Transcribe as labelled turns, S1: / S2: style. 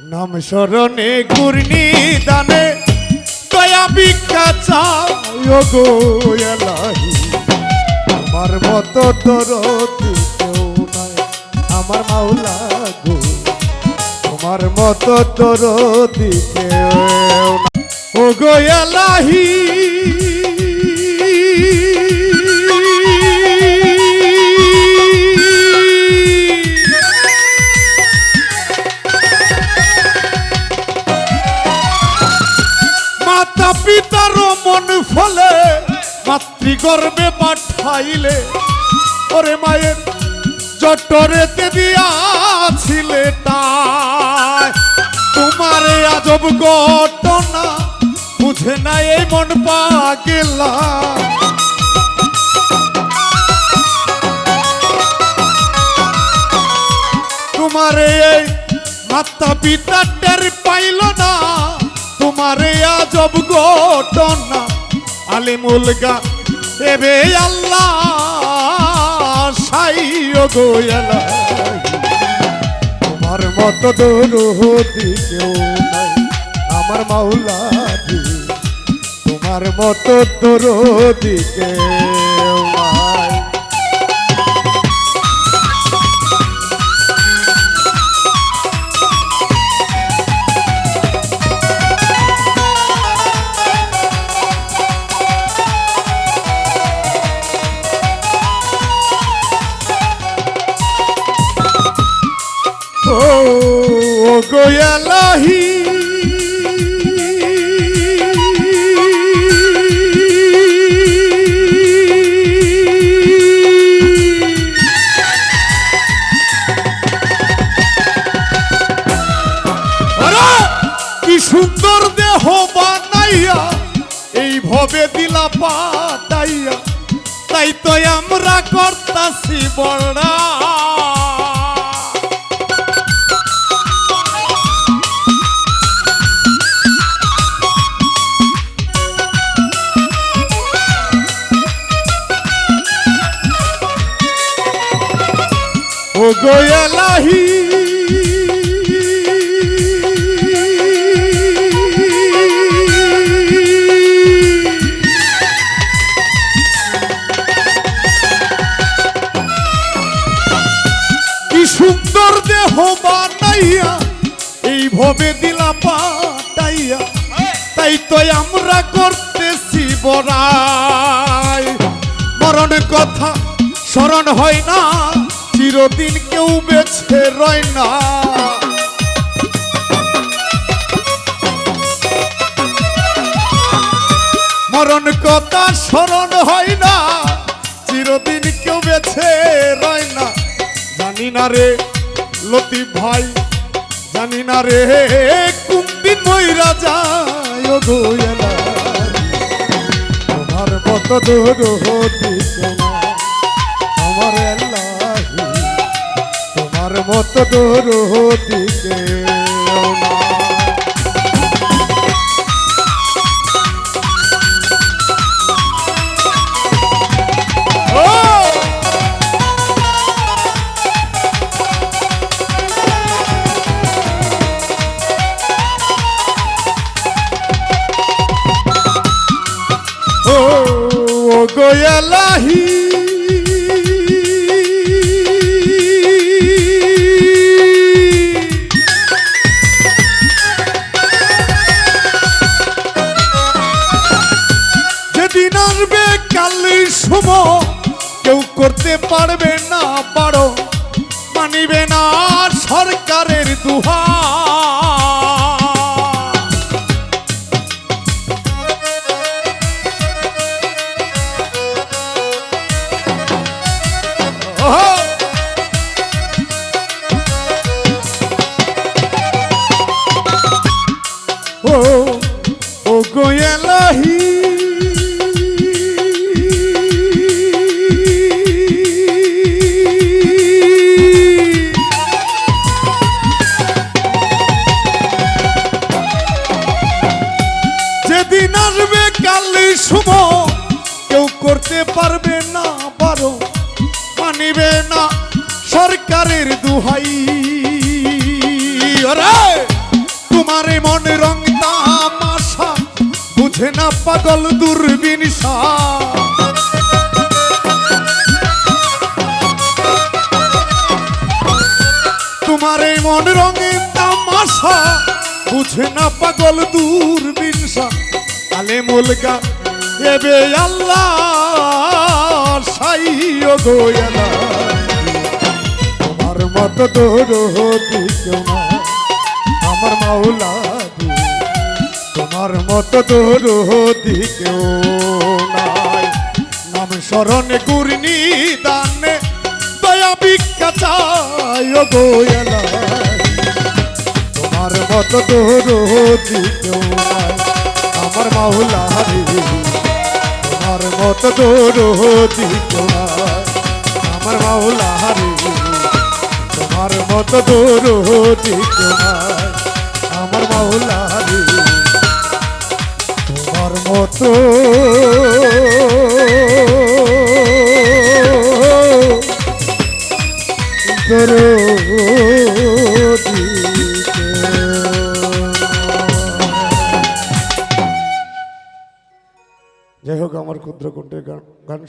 S1: নাম স্মরণে ঘূর্ণি দানে, দয়া ভিক্ষা চাও গো এলাহি আমার মতো তোর কেউ নাই, আমার মাওলা গো। তোমার মতো তোর দিকে ও গো এলাহি মাতৃগর্ভে পাঠাইলে, ওরে মায়ের জটরেতে দিয়াছিলে তোমারে আজব ঘটনা বুঝে না এই মন পাগেলা। তোমারে এই মাতা পিতা টের পাইল না, তোমারে আজব ঘটনা আলিমুল গা, এবে আল্লাহ সাই গোয়ালা তোমার মত দরুহতি কেউ নাই, আমার মাওলা তোমার মত দরুহতি কেউ সুন্দর দেহ বানাইয়া এই ভবে দিলা পাতাইয়া তাই তো আমরা করতাছি বড়া ও তো আমরা করতেছি বড়াই। মরণ কথা স্মরণ হয় না, চিরদিন কেউ বেছে রয় না। মরণ কথা স্মরণ হয় না, চিরদিন কেউ বেছে রয় না। জানি না রে লতিফ ভাই, জানি না রে কুমদিন ময়রা যায়। গোয়েলা তোমার মত দূর হতে আমার তোমার মত দূর হতে ও ও সেদিন আসবে কালি শুভ। কেউ করতে পারবে না বারো, মানিবে না সরকারের দুহাই। তোমার মন রং তামাশা, বুঝে না পাগল দুর্বিন তোমার মন রঙে তামাশা, বুঝে না পাগল দূরবীন সা আলে মুলকা এবে আল্লাহ সাইও গোয়ালা তোমার মত দৌড়ি কেউ না আমার মাওলা তোমার মত দৌড়ি কেউ নাই। নাম স্মরণে গুরনি দানে, দয়া ভিক্ষা গোয়ালা তোমার মত দৌড়ি কেউ নাই। আমার মাওলা রে। তোমার মত নাই আমার মাওলা রে। তোমার মত নাই আমার মাওলা রে। তোমার মতো দরদি रुद्रकुंड गण